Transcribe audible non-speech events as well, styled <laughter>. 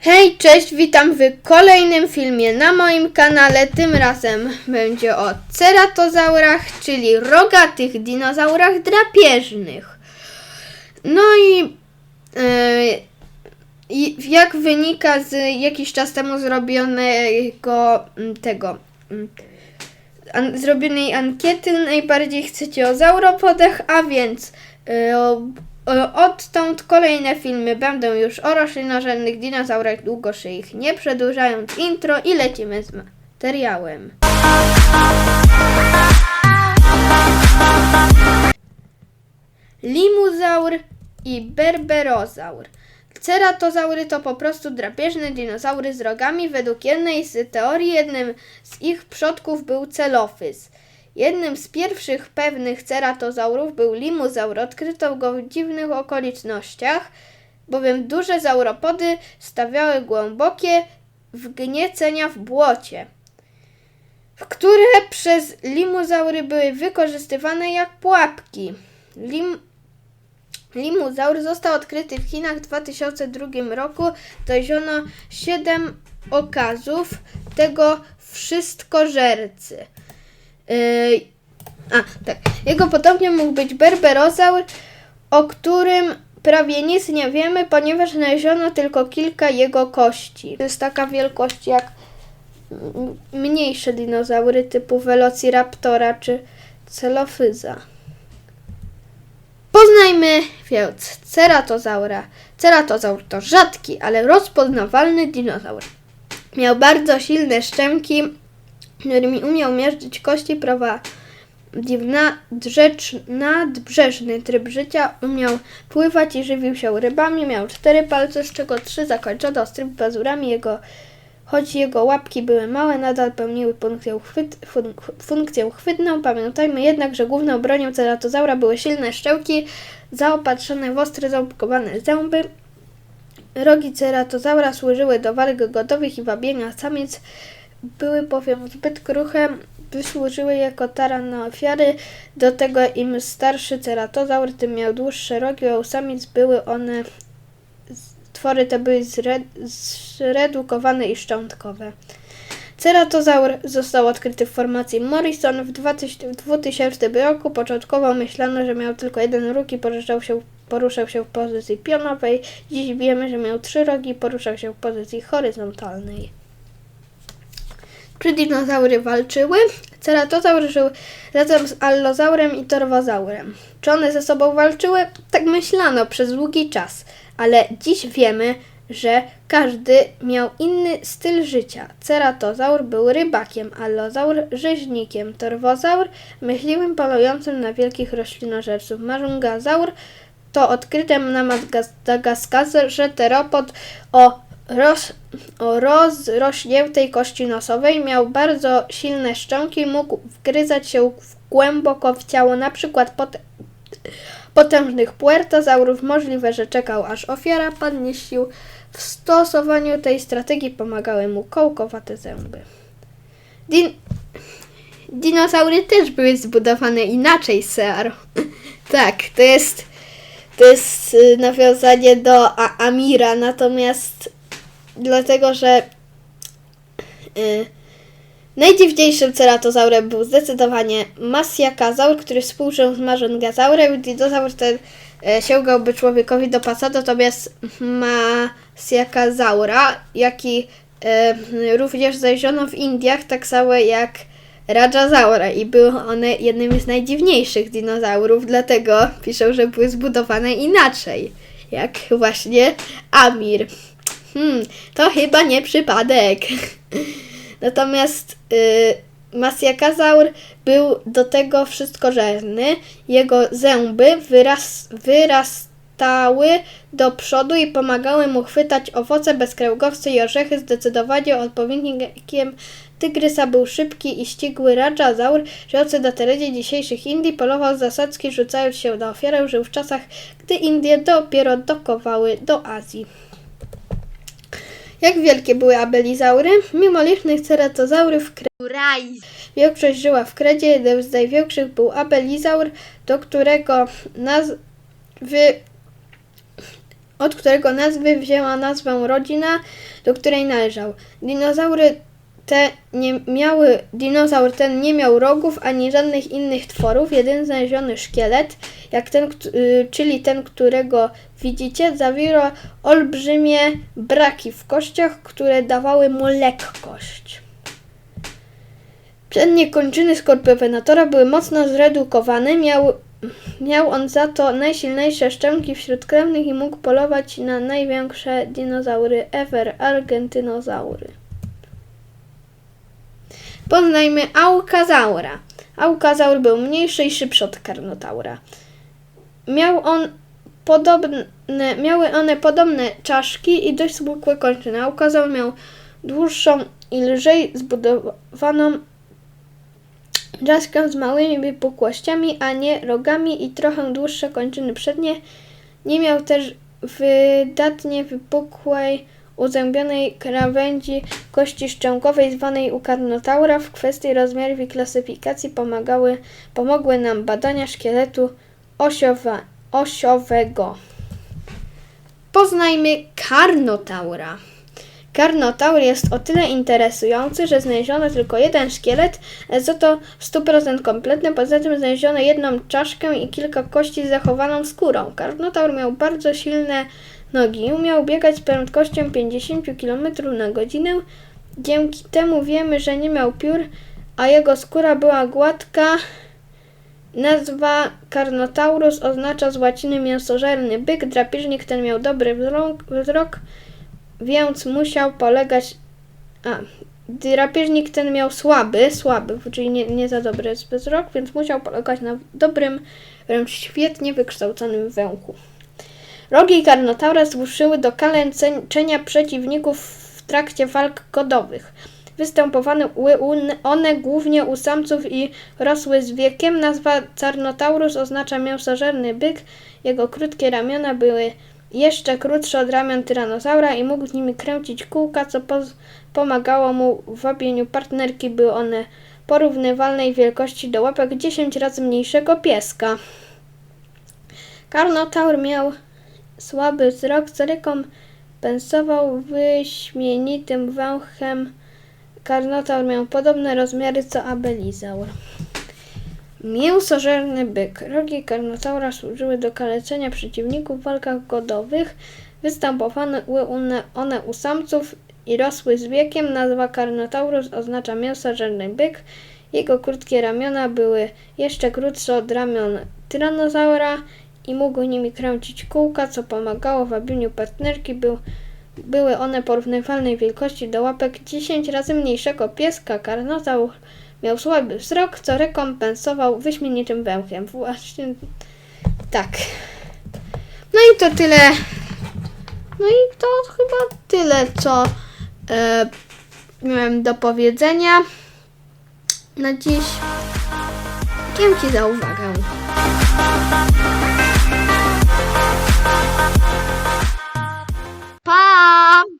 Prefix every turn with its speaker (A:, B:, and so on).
A: Hej, cześć, witam w kolejnym filmie na moim kanale. Tym razem będzie o ceratozaurach, czyli rogatych dinozaurach drapieżnych. No i, i jak wynika z jakiś czas temu zrobionego tego an, zrobionej ankiety, najbardziej chcecie o zauropodach, a więc o, odtąd kolejne filmy będą już o roślinożernych dinozaurach długoszyich. Nie przedłużając intro i lecimy z materiałem. Limuzaur i berberozaur. Ceratozaury to po prostu drapieżne dinozaury z rogami. Według jednej z teorii jednym z ich przodków był celofys. Jednym z pierwszych pewnych ceratozaurów był limuzaur. Odkryto go w dziwnych okolicznościach, bowiem duże zauropody stawiały głębokie wgniecenia w błocie, w które przez limuzaury były wykorzystywane jak pułapki. Lim, Limuzaur został odkryty w Chinach w 2002 roku. Dojrzano 7 okazów tego wszystkożercy. Yy, a, tak. Jego podobnie mógł być berberozaur, o którym prawie nic nie wiemy, ponieważ znaleziono tylko kilka jego kości. To jest taka wielkość jak mniejsze dinozaury typu Velociraptora czy Celofyza. Poznajmy więc ceratozaura. Ceratozaur to rzadki, ale rozpoznawalny dinozaur. Miał bardzo silne szczęki, którymi umiał miażdżyć kości, prowadził nadrzecz, nadbrzeżny tryb życia, umiał pływać i żywił się rybami, miał cztery palce, z czego trzy zakończone ostrymi pazurami. Jego, choć jego łapki były małe, nadal pełniły funkcję, uchwyt, fun, funkcję uchwytną. Pamiętajmy jednak, że główną bronią ceratozaura były silne szczęki, zaopatrzone w ostre, ząbkowane zęby. Rogi ceratozaura służyły do walk gotowych i wabienia samic, były bowiem zbyt kruche, by służyły jako taran na ofiary. Do tego im starszy ceratozaur, tym miał dłuższe rogi, a u samic były one, twory te były zre, zredukowane i szczątkowe. Ceratozaur został odkryty w formacji Morrison w 2000 w 2000 roku. Początkowo myślano, że miał tylko jeden róg i poruszał się, poruszał się w pozycji pionowej. Dziś wiemy, że miał trzy rogi i poruszał się w pozycji horyzontalnej. Czy dinozaury walczyły? Ceratozaur żył razem z allozaurem i torwozaurem. Czy one ze sobą walczyły? Tak myślano przez długi czas, ale dziś wiemy, że każdy miał inny styl życia. Ceratozaur był rybakiem, allozaur rzeźnikiem, torwozaur myśliwym polującym na wielkich roślinożerców, marungazaur to odkryty na Madagaskarze teropod o, roz, o rozrośniętej kości nosowej. Miał bardzo silne szczęki, mógł wgryzać się w- głęboko w ciało, na przykład pot, potężnych puertozaurów. Możliwe, że czekał aż ofiara padnie sił. W stosowaniu tej strategii pomagały mu kołkowate zęby. Din- Dinozaury też były zbudowane inaczej, Sear. <laughs> tak, to jest to jest y, nawiązanie do A- Amira, natomiast dlatego, że y, najdziwniejszym ceratozaurem był zdecydowanie Masiakazaur, który współżył z Marungazaurem. Dinozaur ten e, sięgałby człowiekowi do pasa, natomiast Masiakazaura, jaki e, również znaleziono w Indiach, tak samo jak Rajazaura i były one jednymi z najdziwniejszych dinozaurów, dlatego piszą, że były zbudowane inaczej, jak właśnie Amir. Hmm, to chyba nie przypadek. <laughs> Natomiast y, Masiakazaur był do tego wszystkożerny. Jego zęby wyras, wyrastały do przodu i pomagały mu chwytać owoce, bezkręgowce i orzechy. Zdecydowanie odpowiednikiem tygrysa był szybki i ścigły Rajazaur, żyjący na terenie dzisiejszych Indii, polował z zasadzki, rzucając się na ofiarę. Żył w czasach, gdy Indie dopiero dokowały do Azji. Jak wielkie były abelizaury? Mimo licznych ceratozaurów
B: Raj.
A: Większość żyła w kredzie, jednym z największych był abelizaur, do którego nazwy od którego nazwy wzięła nazwę rodzina, do której należał. Dinozaury te nie miały, dinozaur ten nie miał rogów ani żadnych innych tworów. Jedyny znaleziony szkielet, jak ten, y, czyli ten, którego widzicie, zawierał olbrzymie braki w kościach, które dawały mu lekkość. Przednie kończyny skorpiowenatora były mocno zredukowane, miał, miał on za to najsilniejsze szczęki wśród krewnych i mógł polować na największe dinozaury ever, argentynozaury. Poznajmy Aukazaura. Aukazaur był mniejszy i szybszy od Karnotaura. Miał on podobne, miały one podobne czaszki i dość smukłe kończyny. Aukazaur miał dłuższą i lżej zbudowaną czaszkę z małymi wypukłościami, a nie rogami i trochę dłuższe kończyny przednie. Nie miał też wydatnie wypukłej, uzębionej krawędzi kości szczękowej zwanej u Karnotaura. W kwestii rozmiarów i klasyfikacji pomagały, pomogły nam badania szkieletu osiowa, osiowego. Poznajmy Karnotaura. Karnotaur jest o tyle interesujący, że znaleziono tylko jeden szkielet, za to w 100% kompletny. Poza tym znaleziono jedną czaszkę i kilka kości z zachowaną skórą. Karnotaur miał bardzo silne nogi umiał biegać z prędkością 50 km na godzinę. Dzięki temu wiemy, że nie miał piór, a jego skóra była gładka. Nazwa Carnotaurus oznacza z łaciny mięsożerny byk. Drapieżnik ten miał dobry wzrok, więc musiał polegać. A, drapieżnik ten miał słaby, słaby, czyli nie, nie za dobry wzrok, więc musiał polegać na dobrym, wręcz świetnie wykształconym węchu. Rogi Carnotaura służyły do kaleczenia przeciwników w trakcie walk godowych. Występowały one głównie u samców i rosły z wiekiem. Nazwa Carnotaurus oznacza mięsożerny byk. Jego krótkie ramiona były jeszcze krótsze od ramion tyranozaura i mógł nimi kręcić kółka, co pomagało mu w wabieniu partnerki. Były one porównywalnej wielkości do łapek 10 razy mniejszego pieska. Karnotaur miał słaby wzrok, co rekompensował wyśmienitym węchem. Karnotaur miał podobne rozmiary co abelizaur. Mięsożerny byk. Rogi karnotaura służyły do kaleczenia przeciwników w walkach godowych. Występowały one, u samców i rosły z wiekiem. Nazwa Carnotaurus oznacza mięsożerny byk. Jego krótkie ramiona były jeszcze krótsze od ramion tyranozaura i mógł nimi kręcić kółka, co pomagało w wabieniu partnerki. Był, były one porównywalnej wielkości do łapek 10 razy mniejszego pieska. Karnotaur miał słaby wzrok, co rekompensował wyśmienitym węchem. Właśnie tak. No i to tyle. No i to chyba tyle, co e, miałem do powiedzenia na dziś. Dzięki za uwagę. Pam!